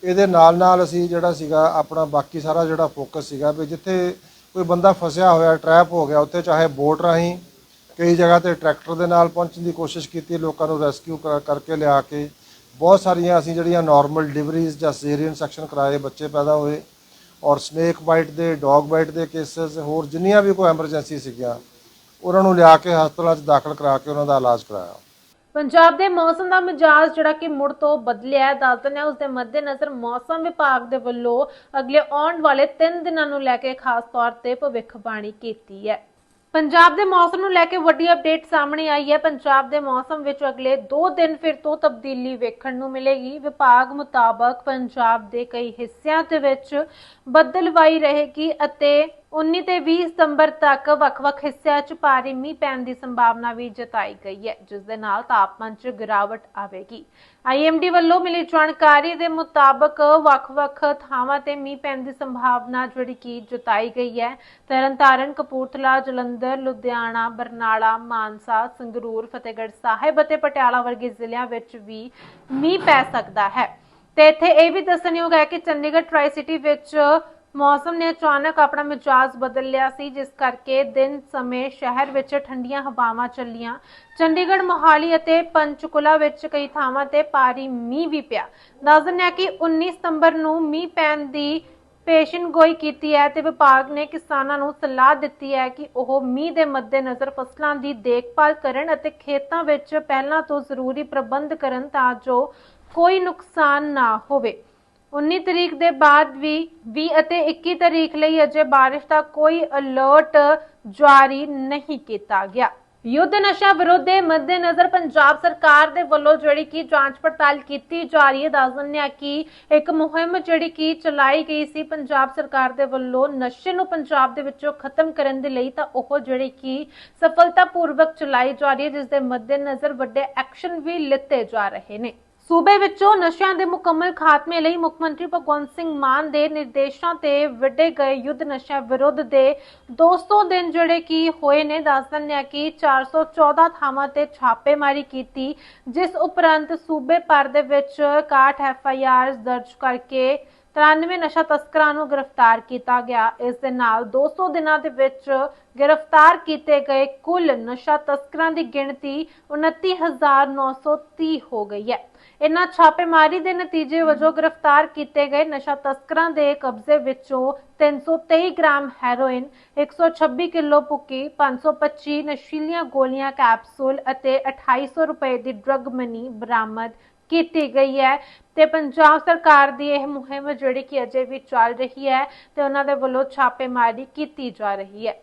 ਇਹਦੇ ਨਾਲ ਨਾਲ ਅਸੀਂ ਜਿਹੜਾ ਸੀਗਾ ਆਪਣਾ ਬਾਕੀ ਸਾਰਾ ਜਿਹੜਾ ਫੋਕਸ ਸੀਗਾ ਵੀ ਜਿੱਥੇ ਕੋਈ ਬੰਦਾ ਫਸਿਆ ਹੋਇਆ ਟਰੈਪ ਹੋ ਗਿਆ, ਉੱਥੇ ਚਾਹੇ ਬੋਟ ਰਾਹੀਂ ਕਈ ਜਗ੍ਹਾ ਤੇ ਟਰੈਕਟਰ ਦੇ ਨਾਲ ਪਹੁੰਚਣ ਦੀ ਕੋਸ਼ਿਸ਼ ਕੀਤੀ, ਲੋਕਾਂ ਨੂੰ ਰੈਸਕਿਊ ਕਰਕੇ ਲਿਆ ਕੇ। ਬਹੁਤ ਸਾਰੀਆਂ ਅਸੀਂ ਜਿਹੜੀਆਂ ਨਾਰਮਲ ਡਿਲੀਵਰੀਜ਼ ਜਾਂ ਸੀਰੀਅਨ ਸੈਕਸ਼ਨ ਕਰਾਏ, ਬੱਚੇ ਪੈਦਾ ਹੋਏ ਔਰ ਸਨੇਕ ਬਾਈਟ ਦੇ ਡੌਗ ਬਾਈਟ ਦੇ ਕੇਸਸ ਹੋਰ ਜਿੰਨੀਆਂ ਵੀ ਕੋਈ ਐਮਰਜੈਂਸੀ ਸੀਗੀਆਂ, ਉਹਨਾਂ ਨੂੰ ਲਿਆ ਕੇ ਹਸਪਤਾਲਾਂ 'ਚ ਦਾਖਲ ਕਰਾ ਕੇ ਉਹਨਾਂ ਦਾ ਇਲਾਜ ਕਰਾਇਆ। ਪੰਜਾਬ ਦੇ ਮੌਸਮ ਦਾ ਮਿਜਾਜ਼ ਜਿਹੜਾ ਕਿ ਮੁੜ ਤੋਂ ਬਦਲਿਆ ਹੈ, ਦੱਸ ਦਿੰਦੇ ਉਸ ਦੇ ਮੱਦੇਨਜ਼ਰ ਮੌਸਮ ਵਿਭਾਗ ਦੇ ਵੱਲੋਂ ਅਗਲੇ ਆਉਣ ਵਾਲੇ 3 ਦਿਨਾਂ ਨੂੰ ਲੈ ਕੇ ਖਾਸ ਤੌਰ ਤੇ ਭਵਿੱਖਬਾਣੀ ਕੀਤੀ ਹੈ। ਪੰਜਾਬ ਦੇ ਮੌਸਮ ਨੂੰ ਲੈ ਕੇ ਵੱਡੀ ਅਪਡੇਟ ਸਾਹਮਣੇ ਆਈ ਹੈ। ਪੰਜਾਬ ਦੇ ਮੌਸਮ ਵਿੱਚ ਅਗਲੇ 2 ਦਿਨ ਫਿਰ ਤੋਂ ਤਬਦੀਲੀ ਵੇਖਣ ਨੂੰ ਮਿਲੇਗੀ। ਵਿਭਾਗ ਮੁਤਾਬਕ ਪੰਜਾਬ ਦੇ ਕਈ ਹਿੱਸਿਆਂ ਦੇ ਵਿੱਚ ਬੱਦਲਵਾਈ ਰਹੇਗੀ ਅਤੇ 19 ਤੇ 20 ਸਤੰਬਰ ਤੱਕ ਵੱਖ-ਵੱਖ ਹਿੱਸਿਆਂ 'ਚ ਭਾਰੀ ਮੀਂਹ ਪੈਣ ਦੀ ਸੰਭਾਵਨਾ ਵੀ ਜਤਾਈ ਗਈ ਹੈ, ਜਿਸ ਦੇ ਨਾਲ ਤਾਪਮਾਨ 'ਚ ਗਿਰਾਵਟ ਆਵੇਗੀ। ਆਈਐਮਡੀ ਵੱਲੋਂ ਮਿਲੀ ਜਾਣਕਾਰੀ ਦੇ ਮੁਤਾਬਕ ਵੱਖ-ਵੱਖ ਥਾਵਾਂ ਤੇ ਮੀਂਹ ਪੈਣ ਦੀ ਸੰਭਾਵਨਾ ਜਿਹੜੀ ਕਿ ਜਤਾਈ ਗਈ ਹੈ, ਤਰਨਤਾਰਨ, ਕਪੂਰਥਲਾ, ਜਲੰਧਰ, ਲੁਧਿਆਣਾ, ਬਰਨਾਲਾ, ਮਾਨਸਾ, ਸੰਗਰੂਰ, ਫਤਿਹਗੜ੍ਹ ਸਾਹਿਬ ਅਤੇ ਪਟਿਆਲਾ ਵਰਗੇ ਜ਼ਿਲ੍ਹਿਆਂ ਵਿੱਚ ਵੀ ਮੀਂਹ ਪੈ ਸਕਦਾ ਹੈ। ਤੇ ਇੱਥੇ ਇਹ ਵੀ ਦੱਸਣਯੋਗ ਹੈ ਕਿ ਚੰਡੀਗੜ੍ਹ ਟਰਾਈ ਸਿਟੀ ਵਿੱਚ ਮੌਸਮ ਨੇ ਅਚਾਨਕ ਆਪਣਾ ਮਿਜਾਜ਼ ਬਦਲ ਲਿਆ ਸੀ, ਜਿਸ ਕਰਕੇ ਦਿਨ ਸਮੇਂ ਸ਼ਹਿਰ ਵਿੱਚ ਠੰਡੀਆਂ ਹਵਾਵਾਂ ਚੱਲੀਆਂ। ਚੰਡੀਗੜ੍ਹ, ਮੋਹਾਲੀ ਅਤੇ ਪੰਚਕੁਲਾ ਵਿੱਚ ਕਈ ਥਾਵਾਂ ਤੇ ਭਾਰੀ ਮੀਂਹ ਵੀ ਪਿਆ। ਦੱਸ ਦਿੰਦੇ ਕਿ 19 ਸਤੰਬਰ ਨੂੰ ਮੀਂਹ ਪੈਣ ਦੀ ਪੇਸ਼ਨ ਗੋਈ ਕੀਤੀ ਹੈ ਤੇ ਵਿਭਾਗ ਨੇ ਕਿਸਾਨਾਂ ਨੂੰ ਸਲਾਹ ਦਿੱਤੀ ਹੈ ਕਿ ਉਹ ਮੀਂਹ ਦੇ ਮੱਦੇਨਜ਼ਰ ਫਸਲਾਂ ਦੀ ਦੇਖਭਾਲ ਕਰਨ ਅਤੇ ਖੇਤਾਂ ਵਿੱਚ ਪਹਿਲਾਂ ਤੋਂ ਜ਼ਰੂਰੀ ਪ੍ਰਬੰਧ ਕਰਨ ਤਾਂ ਜੋ ਕੋਈ ਨੁਕਸਾਨ ਨਾ ਹੋਵੇ। 19 ਤਰੀਕ ਦੇ ਬਾਅਦ ਵੀ 20 ਅਤੇ 21 ਤਰੀਕ ਲਈ ਅਜੇ ਬਾਰਿਸ਼ ਦਾ ਕੋਈ ਅਲਰਟ ਜਾਰੀ ਨਹੀਂ ਕੀਤਾ ਗਿਆ। ਯੁੱਧ ਨਸ਼ਾ ਵਿਰੋਧ ਦੇ ਮੱਦੇਨਜ਼ਰ ਪੰਜਾਬ ਸਰਕਾਰ ਦੇ ਵੱਲੋਂ ਜਿਹੜੀ ਕਿ ਜਾਂਚ ਪੜਤਾਲ ਕੀਤੀ ਜਾ ਰਹੀ ਹੈ, ਦੱਸ ਦਿੰਦੇ ਆ ਕਿ ਇੱਕ ਮੁਹਿੰਮ ਜਿਹੜੀ ਕਿ ਚਲਾਈ ਗਈ ਸੀ, ਪੰਜਾਬ ਸਰਕਾਰ ਦੇ ਵੱਲੋਂ ਨਸ਼ੇ ਨੂੰ ਪੰਜਾਬ ਦੇ ਵਿੱਚੋਂ ਖਤਮ ਕਰਨ ਦੇ ਲਈ ਤਾਂ ਉਹ ਜਿਹੜੀ ਕਿ ਸਫਲਤਾਪੂਰਵਕ ਚਲਾਈ ਜਾ ਰਹੀ ਹੈ, ਜਿਸ ਦੇ ਮੱਦੇਨਜ਼ਰ ਵੱਡੇ ਐਕਸ਼ਨ ਵੀ ਲਿੱਤੇ ਜਾ ਰਹੇ ਨੇ। ਸੂਬੇ ਵਿੱਚੋਂ ਨਸ਼ਿਆਂ ਦੇ ਮੁਕੰਮਲ ਖਾਤਮੇ ਲਈ ਮੁੱਖ ਮੰਤਰੀ ਭਗਵੰਤ ਸਿੰਘ ਮਾਨ ਦੇ ਨਿਰਦੇਸ਼ਾਂ ਤੇ ਵਿੱਢੇ ਗਏ ਯੁੱਧ ਨਸ਼ਾ ਵਿਰੁੱਧ ਦੇ 200 ਦਿਨ ਜਿਹੜੇ ਕਿ ਹੋਏ ਨੇ, ਦੱਸ ਦਿੰਦੇ ਕਿ 414 ਥਾਵਾਂ ਤੇ ਛਾਪੇਮਾਰੀ ਕੀਤੀ, ਜਿਸ ਉਪਰੰਤ ਸੂਬੇ ਭਰ ਦੇ ਵਿੱਚ 61 ਐਫ ਆਈ ਆਰ ਦਰਜ ਕਰਕੇ 93 ਨਸ਼ਾ ਤਸਕਰਾਂ ਨੂੰ ਗ੍ਰਿਫਤਾਰ ਕੀਤਾ ਗਿਆ। ਇਸ ਦੇ ਨਾਲ 200 ਦਿਨਾਂ ਦੇ ਵਿੱਚ ਗ੍ਰਿਫਤਾਰ ਕੀਤੇ ਗਏ ਕੁੱਲ ਨਸ਼ਾ ਤਸਕਰਾਂ ਦੀ ਗਿਣਤੀ 29930 ਹੋ ਗਈ ਹੈ। ਇਨ੍ਹਾਂ ਛਾਪੇਮਾਰੀ ਦੇ ਨਤੀਜੇ ਵਜੋਂ ਗ੍ਰਿਫਤਾਰ ਕੀਤੇ ਗਏ ਨਸ਼ਾ ਤਸਕਰਾਂ ਦੇ ਕਬਜ਼ੇ ਵਿੱਚੋਂ 323 ਗ੍ਰਾਮ ਹੈਰੋਇਨ 126 ਕਿਲੋ ਪੁੱਕੀ 525 ਨਸ਼ੀਲੀਆਂ ਗੋਲੀਆਂ ਕੈਪਸੂਲ ਅਤੇ 2800 ਰੁਪਏ ਦੀ ਡਰੱਗ ਮਨੀ ਬਰਾਮਦ ਕੀਤੀ ਗਈ ਹੈ। ਤੇ ਪੰਜਾਬ ਸਰਕਾਰ ਦੀ ਇਹ ਮੁਹਿੰਮ ਜਿਹੜੀ ਕਿ ਅਜੇ ਵੀ ਚੱਲ ਰਹੀ ਹੈ ਤੇ ਉਹਨਾਂ ਦੇ ਵੱਲੋਂ ਛਾਪੇਮਾਰੀ ਕੀਤੀ ਜਾ ਰਹੀ ਹੈ।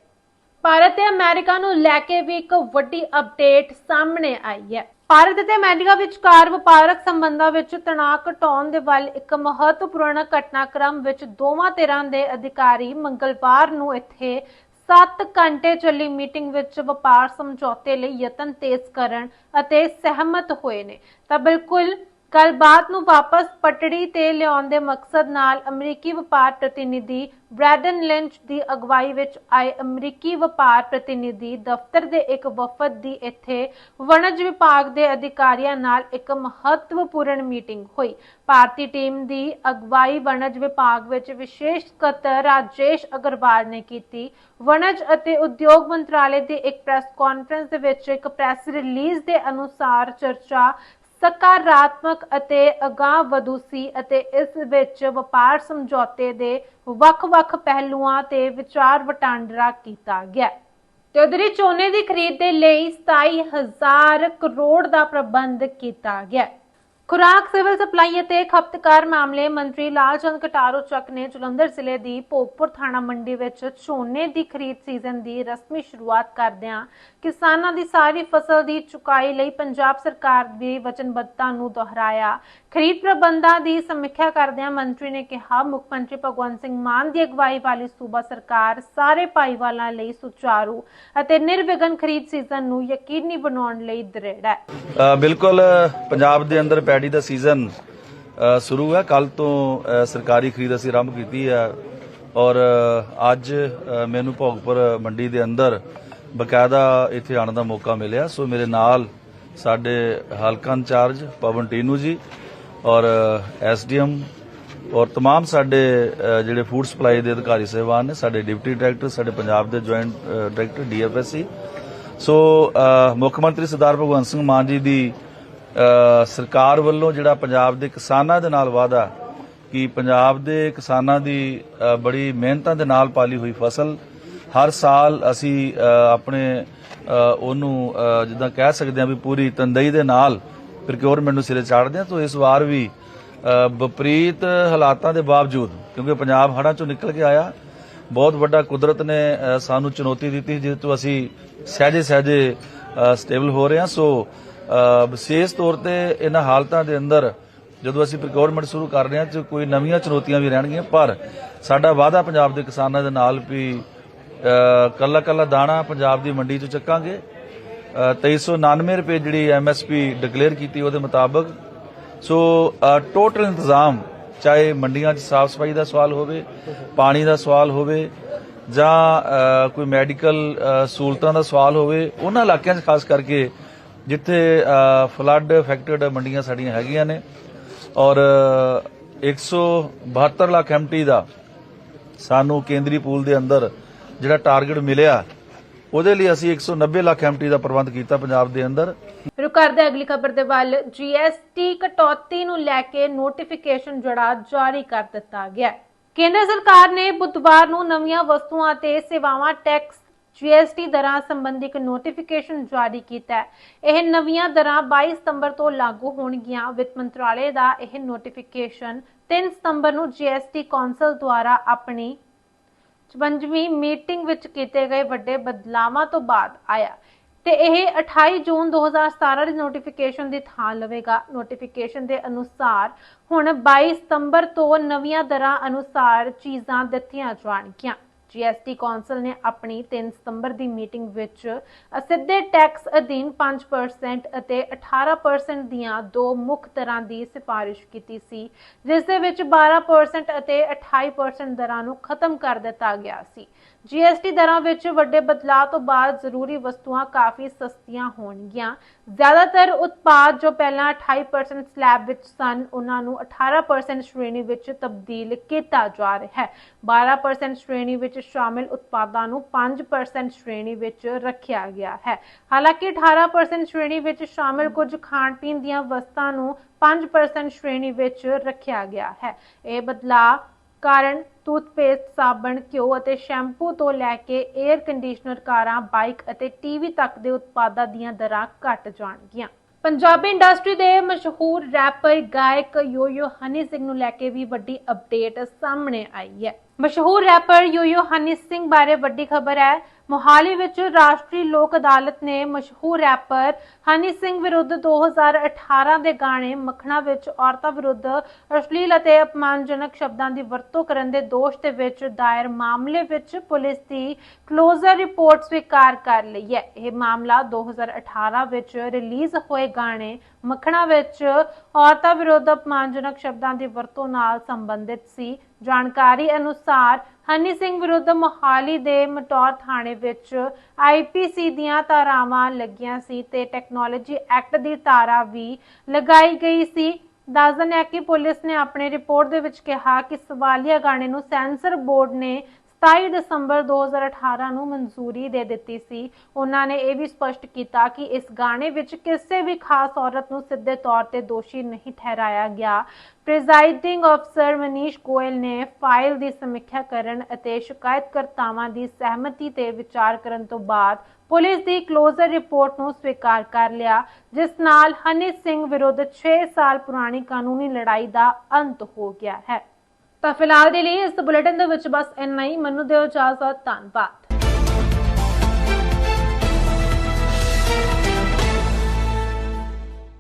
ਭਾਰਤ ਤੇ ਅਮਰੀਕਾ ਨੂੰ ਲੈ ਕੇ ਵੀ ਇੱਕ ਵੱਡੀ ਅਪਡੇਟ ਸਾਹਮਣੇ ਆਈ ਹੈ। ਭਾਰਤ ਤੇ ਅਮਰੀਕਾ ਵਿਚਕਾਰ ਵਪਾਰਕ ਸੰਬੰਧਾਂ ਵਿੱਚ ਤਣਾਅ ਘਟਾਉਣ ਦੇ ਵੱਲ ਇੱਕ ਮਹੱਤਵਪੂਰਨ ਘਟਨਾਕ੍ਰਮ ਵਿੱਚ ਦੋਵਾਂ ਧਿਰਾਂ ਦੇ ਅਧਿਕਾਰੀ ਮੰਗਲਵਾਰ ਨੂੰ ਇੱਥੇ 7 ਘੰਟੇ ਚੱਲੀ ਮੀਟਿੰਗ ਵਿੱਚ ਵਪਾਰ ਸਮਝੌਤੇ ਲਈ ਯਤਨ ਤੇਜ਼ ਕਰਨ ਅਤੇ ਸਹਿਮਤ ਹੋਏ ਨੇ। ਤਾਂ ਬਿਲਕੁਲ ਗੱਲਬਾਤ ਨੂੰ ਵਾਪਸ ਪਟੜੀ ਤੇ ਲਿਆਉਣ ਦੇ ਮਕਸਦ ਨਾਲ ਅਮਰੀਕੀ ਵਪਾਰ ਪ੍ਰਤੀਨਿਧੀ ਬ੍ਰੈਡਨ ਲਿੰਚ ਦੀ ਅਗਵਾਈ ਵਿੱਚ ਆਏ ਅਮਰੀਕੀ ਵਪਾਰ ਪ੍ਰਤੀਨਿਧੀ ਦਫ਼ਤਰ ਦੇ ਇੱਕ ਵਫਦ ਦੀ ਇੱਥੇ ਵਣਜ ਵਿਭਾਗ ਦੇ ਅਧਿਕਾਰੀਆਂ ਨਾਲ ਇੱਕ ਮਹੱਤਵਪੂਰਨ ਮੀਟਿੰਗ ਹੋਈ। ਭਾਰਤੀ ਟੀਮ ਦੀ ਅਗਵਾਈ ਵਣਜ ਵਿਭਾਗ ਵਿੱਚ ਵਿਸ਼ੇਸ਼ ਸਕੱਤਰ ਰਾਜੇਸ਼ ਅਗਰਵਾਲ ਨੇ ਕੀਤੀ। ਵਣਜ ਅਤੇ ਉਦਯੋਗ ਮੰਤਰਾਲੇ ਦੀ ਇੱਕ ਪ੍ਰੈਸ ਕਾਨਫਰੰਸ ਦੇ ਵਿੱਚ ਇੱਕ ਪ੍ਰੈਸ ਰਿਲੀਜ਼ ਦੇ ਅਨੁਸਾਰ ਚਰਚਾ ਸਕਾਰਾਤਮਕ ਅਤੇ ਅਗਾਂਹ ਵਧੂ ਸੀ ਅਤੇ ਇਸ ਵਿੱਚ ਵਪਾਰ ਸਮਝੌਤੇ ਦੇ ਵੱਖ-ਵੱਖ ਪਹਿਲੂਆਂ ਤੇ ਵਿਚਾਰ ਵਟਾਂਦਰਾ ਕੀਤਾ ਗਿਆ। ਤੇ ਉਧਰੀ ਝੋਨੇ ਦੀ ਖਰੀਦ ਦੇ ਲਈ 27000 ਕਰੋੜ ਦਾ ਪ੍ਰਬੰਧ ਕੀਤਾ ਗਿਆ। ਖੁਰਾਕ, ਸਿਵਲ ਸਪਲਾਈ ਅਤੇ ਖਪਤਕਾਰ ਮਾਮਲੇ ਮੰਤਰੀ ਲਾਲਚੰਦ ਕਟਾਰੂ ਚੱਕ ਨੇ ਜਲੰਧਰ ਜ਼ਿਲ੍ਹੇ ਦੀ ਭੋਗਪੁਰ ਥਾਣਾ ਮੰਡੀ ਵਿੱਚ ਝੋਨੇ ਦੀ ਖਰੀਦ ਸੀਜ਼ਨ ਦੀ ਰਸਮੀ ਸ਼ੁਰੂਆਤ ਕਰਦਿਆਂ ਕਿਸਾਨਾਂ ਦੀ ਸਾਰੀ ਫਸਲ ਦੀ ਚੁਕਾਈ ਲਈ ਪੰਜਾਬ ਸਰਕਾਰ ਦੀ ਵਚਨਬੱਧਤਾ ਨੂੰ ਦੁਹਰਾਇਆ। ਖਰੀਦ ਪ੍ਰਬੰਧਾਂ ਦੀ ਸਮੀਖਿਆ ਕਰਦਿਆਂ ਮੰਤਰੀ ਨੇ ਕਿਹਾ, ਮੁੱਖ ਮੰਤਰੀ ਭਗਵੰਤ ਸਿੰਘ ਮਾਨ ਦੀ ਅਗਵਾਈ ਵਾਲੀ ਸੂਬਾ ਸਰਕਾਰ ਸਾਰੇ ਭਾਈਵਾਲਾਂ ਲਈ ਸੁਚਾਰੂ ਅਤੇ ਨਿਰਵਿਘਨ ਖਰੀਦ ਸੀਜ਼ਨ ਨੂੰ ਯਕੀਨੀ ਬਣਾਉਣ ਲਈ ਦ੍ਰਿੜ ਹੈ। ਬਿਲਕੁਲ ਪੰਜਾਬ ਦੇ ਅੰਦਰ ਪੈਡੀ ਦਾ ਸੀਜ਼ਨ ਅ, ਸ਼ੁਰੂ ਹੈ ਕੱਲ ਤੋਂ ਅ, ਸਰਕਾਰੀ ਖਰੀਦ ਅਸੀਂ ਆਰੰਭ ਕੀਤੀ ਹੈ ਔਰ ਅ, ਅੱਜ ਅ, ਮੈਨੂੰ ਭੋਗਪੁਰ ਮੰਡੀ ਦੇ ਅੰਦਰ ਬਕਾਇਦਾ ਇੱਥੇ ਆਉਣ ਦਾ ਮੌਕਾ ਮਿਲਿਆ ਸੋ ਮੇਰੇ ਨਾਲ ਸਾਡੇ ਹਲਕਾ ਇੰਚਾਰਜ ਪਵਨ ਟੀਨੂ ਜੀ ਔਰ ਐਸਡੀਐਮ ਔਰ तमाम ਸਾਡੇ ਅ, ਜਿਹੜੇ ਫੂਡ ਸਪਲਾਈ ਦੇ ਅਧਿਕਾਰੀ ਸਹਿਬਾਨ ਨੇ ਸਾਡੇ ਡਿਪਟੀ ਡਾਇਰੈਕਟਰ ਸਾਡੇ ਪੰਜਾਬ ਦੇ joint director DFSC so uh, ਮੁੱਖ ਮੰਤਰੀ ਸਰਦਾਰ ਭਗਵੰਤ ਸਿੰਘ ਮਾਨ ਜੀ ਦੀ ਅ, ਸਰਕਾਰ ਵੱਲੋਂ ਜਿਹੜਾ ਪੰਜਾਬ ਦੇ ਕਿਸਾਨਾਂ ਦੇ ਨਾਲ ਵਾਅਦਾ ਕਿ ਪੰਜਾਬ ਦੇ ਕਿਸਾਨਾਂ ਦੀ ਬੜੀ ਮਿਹਨਤਾਂ ਦੇ ਨਾਲ ਪਾਲੀ ਹੋਈ ਫਸਲ ਹਰ ਸਾਲ ਅਸੀਂ ਆਪਣੇ ਉਹਨੂੰ ਜਿੱਦਾਂ ਕਹਿ ਸਕਦੇ ਹਾਂ ਵੀ ਪੂਰੀ ਤੰਦਈ ਦੇ ਨਾਲ ਪ੍ਰੋਕਿਉਰਮੈਂਟ ਨੂੰ ਸਿਰੇ ਚਾੜਦੇ ਹਾਂ ਤਾਂ ਇਸ ਵਾਰ ਵੀ ਵਿਪਰੀਤ ਹਾਲਾਤਾਂ ਦੇ ਬਾਵਜੂਦ, ਕਿਉਂਕਿ ਪੰਜਾਬ ਹੜ੍ਹਾਂ ਚੋਂ ਨਿਕਲ ਕੇ ਆਇਆ, ਬਹੁਤ ਵੱਡਾ ਕੁਦਰਤ ਨੇ ਸਾਨੂੰ ਚੁਣੌਤੀ ਦਿੱਤੀ ਜਿਸ ਤੋਂ ਅਸੀਂ ਸਹਿਜੇ ਸਹਿਜੇ ਸਟੇਬਲ ਹੋ ਰਹੇ ਹਾਂ। ਸੋ ਵਿਸ਼ੇਸ਼ ਤੌਰ ਤੇ ਇਹਨਾਂ ਹਾਲਤਾਂ ਦੇ ਅੰਦਰ ਜਦੋਂ ਅਸੀਂ ਪ੍ਰੋਕਿਉਰਮੈਂਟ ਸ਼ੁਰੂ ਕਰ ਰਹੇ ਹਾਂ ਤੇ ਕੋਈ ਨਵੀਆਂ ਚੁਣੌਤੀਆਂ ਵੀ ਰਹਿਣਗੀਆਂ ਪਰ ਸਾਡਾ ਵਾਅਦਾ ਪੰਜਾਬ ਦੇ ਕਿਸਾਨਾਂ ਦੇ ਨਾਲ ਵੀ ਕੱਲਾ ਕੱਲਾ ਦਾਣਾ ਪੰਜਾਬ ਦੀ ਮੰਡੀ 'ਚ ਚੱਕਾਂਗੇ। ਅ, 2399 ਰੁਪਏ ਜਿਹੜੀ ਐਮਐਸਪੀ ਡਿਕਲੇਅਰ ਕੀਤੀ ਉਹਦੇ ਮੁਤਾਬਕ। ਸੋ ਟੋਟਲ ਇੰਤਜ਼ਾਮ ਚਾਹੇ ਮੰਡੀਆਂ 'ਚ ਸਾਫ਼ ਸਫ਼ਾਈ ਦਾ ਸਵਾਲ ਹੋਵੇ ਪਾਣੀ ਦਾ ਸਵਾਲ ਹੋਵੇ ਜਾਂ ਕੋਈ ਮੈਡੀਕਲ ਸਹੂਲਤਾਂ ਦਾ ਸਵਾਲ ਹੋਵੇ ਉਹਨਾਂ ਇਲਾਕਿਆਂ 'ਚ ਖਾਸ ਕਰਕੇ ਜਿੱਥੇ ਫਲੱਡ ਅਫੈਕਟਡ ਮੰਡੀਆਂ ਸਾਡੀਆਂ ਹੈਗੀਆਂ ਨੇ ਔਰ 172 ਲੱਖ ਐਮਟੀ ਦਾ ਸਾਨੂੰ ਕੇਂਦਰੀ ਪੂਲ ਦੇ ਅੰਦਰ ਜਿਹੜਾ ਟਾਰਗੇਟ ਮਿਲਿਆ, ਉਹਦੇ ਲਈ ਅਸੀਂ 190 ਲੱਖ ਐਮਟੀ ਦਾ ਪ੍ਰਬੰਧ ਕੀਤਾ ਪੰਜਾਬ ਦੇ ਅੰਦਰ। ਰੁਕ ਕਰਦੇ ਅਗਲੀ ਖਬਰ ਦੇ ਵੱਲ। ਜੀਐਸਟੀ ਕਟੌਤੀ ਨੂੰ ਲੈ ਕੇ ਨੋਟੀਫਿਕੇਸ਼ਨ ਜਿਹੜਾ ਜਾਰੀ ਕਰ ਦਿੱਤਾ ਗਿਆ। ਕੇਂਦਰ ਸਰਕਾਰ ਨੇ ਬੁੱਧਵਾਰ ਨੂੰ ਨਵੀਆਂ ਵਸਤੂਆਂ ਤੇ ਸੇਵਾਵਾਂ ਟੈਕਸ ਜੀਐਸਟੀ ਦਰਾਂ ਸੰਬੰਧੀ ਇੱਕ ਨੋਟੀਫਿਕੇਸ਼ਨ ਜਾਰੀ ਕੀਤਾ ਹੈ। ਇਹ ਨਵੀਆਂ ਦਰਾਂ 22 ਸਤੰਬਰ ਤੋਂ ਲਾਗੂ ਹੋਣਗੀਆਂ। ਵਿੱਤ ਮੰਤਰਾਲੇ ਦਾ ਇਹ ਨੋਟੀਫਿਕੇਸ਼ਨ 3 ਸਤੰਬਰ ਨੂੰ ਜੀਐਸਟੀ ਕੌਂਸਲ ਦੁਆਰਾ ਆਪਣੀ 55ਵੀਂ ਮੀਟਿੰਗ ਵਿੱਚ ਕੀਤੇ ਗਏ ਵੱਡੇ ਬਦਲਾਵਾਂ ਤੋਂ ਬਾਅਦ ਆਇਆ। ਤੇ ਇਹ 28 ਜੂਨ 2017 ਦੀ ਨੋਟੀਫਿਕੇਸ਼ਨ ਦੀ ਥਾਂ ਲਵੇਗਾ। ਨੋਟੀਫਿਕੇਸ਼ਨ ਦੇ ਅਨੁਸਾਰ ਹੁਣ 22 ਸਤੰਬਰ ਤੋਂ ਨਵੀਆਂ ਦਰਾਂ ਅਨੁਸਾਰ ਚੀਜ਼ਾਂ ਦਿੱਤੀਆਂ ਜਾਣਗੀਆਂ। ਜੀਐਸਟੀ ਕੌਂਸਲ ਨੇ ਆਪਣੀ 3 ਸਤੰਬਰ ਦੀ ਮੀਟਿੰਗ ਵਿੱਚ ਅਸਿੱਧੇ ਟੈਕਸ ਅਧੀਨ 5% ਅਤੇ 18% ਦੀਆਂ ਦੋ ਮੁੱਖ ਦਰਾਂ ਦੀ ਸਿਫਾਰਿਸ਼ ਕੀਤੀ ਸੀ, ਜਿਸ ਦੇ ਵਿੱਚ 12% ਅਤੇ 28% ਦਰਾਂ ਨੂੰ ਖਤਮ ਕਰ ਦਿੱਤਾ ਗਿਆ ਸੀ। ਜੀਐਸਟੀ ਦਰਾਂ ਵਿੱਚ ਵੱਡੇ ਬਦਲਾਅ ਤੋਂ ਬਾਅਦ ਜ਼ਰੂਰੀ ਵਸਤੂਆਂ ਕਾਫੀ ਸਸਤੀਆਂ ਹੋਣਗੀਆਂ। ਜ਼ਿਆਦਾਤਰ ਉਤਪਾਦ ਜੋ ਪਹਿਲਾਂ 28% ਸਲੈਬ ਵਿੱਚ ਸਨ, ਉਹਨਾਂ ਨੂੰ 18% ਸ਼੍ਰੇਣੀ ਵਿੱਚ ਤਬਦੀਲ ਕੀਤਾ ਜਾ ਰਿਹਾ ਹੈ। 12% ਸ਼੍ਰੇਣੀ ਵਿੱਚ ਸ਼ਾਮਿਲ ਉਤਪਾਦਾਂ ਨੂੰ 5% ਸ਼੍ਰੇਣੀ ਵਿੱਚ ਰੱਖਿਆ ਗਿਆ ਹੈ। ਹਾਲਾਂਕਿ 18% ਸ਼੍ਰੇਣੀ ਵਿੱਚ ਸ਼ਾਮਿਲ ਕੁਝ ਖਾਣ ਪੀਣ ਦੀਆਂ ਵਸਤਾਂ ਨੂੰ 5% ਸ਼੍ਰੇਣੀ ਵਿੱਚ ਰੱਖਿਆ ਗਿਆ ਹੈ। ਇਹ ਬਦਲਾਅ ਕਾਰਨ ਟੂਥਪੇਸਟ ਸਾਬਣ, ਘਿਓ ਅਤੇ ਸ਼ੈਂਪੂ ਤੋਂ ਲੈ ਕੇ 에ਅਰ ਕੰਡੀਸ਼ਨਰ ਕਾਰਾਂ ਬਾਈਕ ਅਤੇ ਟੀਵੀ ਤੱਕ ਦੇ ਉਤਪਾਦਾਂ ਦੀਆਂ ਦਰਾਂ ਘਟ ਜਾਣਗੀਆਂ। ਪੰਜਾਬੀ ਇੰਡਸਟਰੀ ਦੇ ਮਸ਼ਹੂਰ ਰੈਪਰ ਗਾਇਕ ਯੋਯੋ ਹਨੀ ਸਿੰਘ ਨੂੰ ਲੈ ਕੇ ਵੀ ਵੱਡੀ ਅਪਡੇਟ ਸਾਹਮਣੇ ਆਈ ਹੈ। ਮਸ਼ਹੂਰ ਰੈਪਰ ਯੂਯੂ ਹਨੀ ਸਿੰਘ ਬਾਰੇ ਵੱਡੀ ਖਬਰ ਹੈ। ਮੋਹਾਲੀ ਵਿੱਚ ਰਾਸ਼ਟਰੀ ਲੋਕ ਅਦਾਲਤ ਨੇ ਮਸ਼ਹੂਰ ਰੈਪਰ ਹਨੀ ਸਿੰਘ ਵਿਰੁੱਧ 2018 ਦੇ ਗਾਣੇ ਮੱਖਣਾ ਵਿੱਚ ਔਰਤਾਂ ਵਿਰੁੱਧ ਅਸ਼ਲੀਲ ਅਤੇ ਅਪਮਾਨਜਨਕ ਸ਼ਬਦਾਂ ਦੀ ਵਰਤੋਂ ਕਰਨ ਦੇ ਦੋਸ਼ ਦੇ ਵਿੱਚ ਦਾਇਰ ਮਾਮਲੇ ਵਿੱਚ ਪੁਲਿਸ ਦੀ ਕਲੋਜ਼ਰ ਰਿਪੋਰਟ ਸਵੀਕਾਰ ਕਰ ਲਈ ਹੈ। ਇਹ ਮਾਮਲਾ 2018 ਵਿੱਚ ਰਿਲੀਜ਼ ਹੋਏ ਗਾਣੇ ਮੱਖਣਾ ਵਿੱਚ ਔਰਤਾਂ ਵਿਰੁੱਧ ਅਪਮਾਨਜਨਕ ਸ਼ਬਦਾਂ ਦੀ ਵਰਤੋਂ ਨਾਲ ਸੰਬੰਧਿਤ ਸੀ। ਜਾਣਕਾਰੀ ਅਨੁਸਾਰ ਹਨੀ ਸਿੰਘ ਵਿਰੁੱਧ ਮੋਹਾਲੀ ਦੇ ਮਟੌਰ ਥਾਣੇ ਵਿੱਚ ਆਈਪੀਸੀ ਦੀਆਂ ਧਾਰਾਵਾਂ ਲੱਗੀਆਂ ਸੀ ਤੇ ਟੈਕਨੋਲੋਜੀ ਐਕਟ ਦੀ ਧਾਰਾ ਵੀ ਲਗਾਈ ਗਈ ਸੀ। ਦੱਸ ਦਿੰਦੇ ਹਾਂ ਕਿ ਪੁਲਿਸ ਨੇ ਆਪਣੀ ਰਿਪੋਰਟ ਦੇ ਵਿੱਚ ਕਿਹਾ ਕਿ ਸਵਾਲੀਆ ਗਾਣੇ ਨੂੰ ਸੈਂਸਰ ਬੋਰਡ ਨੇ 27 ਦਸੰਬਰ 2018 ਨੂੰ ਮਨਜ਼ੂਰੀ ਦੇ ਦਿੱਤੀ ਸੀ। ਉਹਨਾਂ ਨੇ ਇਹ ਵੀ ਸਪਸ਼ਟ ਕੀਤਾ ਕਿ ਇਸ ਗਾਣੇ ਵਿੱਚ ਕਿਸੇ ਵੀ ਖਾਸ ਔਰਤ ਨੂੰ ਸਿੱਧੇ ਤੌਰ ਤੇ ਦੋਸ਼ੀ ਨਹੀਂ ਠਹਿਰਾਇਆ ਗਿਆ। ਪ੍ਰੀਜ਼ਾਈਡਿੰਗ ਅਫਸਰ ਮਨੀਸ਼ ਗੋਇਲ ਨੇ ਫਾਈਲ ਦੀ ਸਮੀਖਿਆ ਕਰਨ ਅਤੇ ਸ਼ਿਕਾਇਤਕਰਤਾਵਾਂ ਦੀ ਸਹਿਮਤੀ ਤੇ ਵਿਚਾਰ ਕਰਨ ਤੋਂ ਬਾਅਦ ਪੁਲਿਸ ਦੀ ਕਲੋਜ਼ਰ ਰਿਪੋਰਟ ਨੂੰ ਸਵੀਕਾਰ ਕਰ ਲਿਆ, ਜਿਸ ਨਾਲ ਹਨੀ ਸਿੰਘ ਵਿਰੁੱਧ 6 ਸਾਲ ਪੁਰਾਣੀ ਕਾਨੂੰਨੀ ਲੜਾਈ ਦਾ ਅੰਤ ਹੋ ਗਿਆ ਹੈ। ਤਾਂ ਫਿਲਹਾਲ ਦੇ ਲਈ ਇਸ ਬੁਲੇਟਿਨ ਦੇ ਵਿੱਚ ਬਸ ਇੰਨਾ ਹੀ। ਮੈਨੂੰ ਦਿਓ ਇਜਾਜ਼ਤ ਧੰਨਵਾਦ।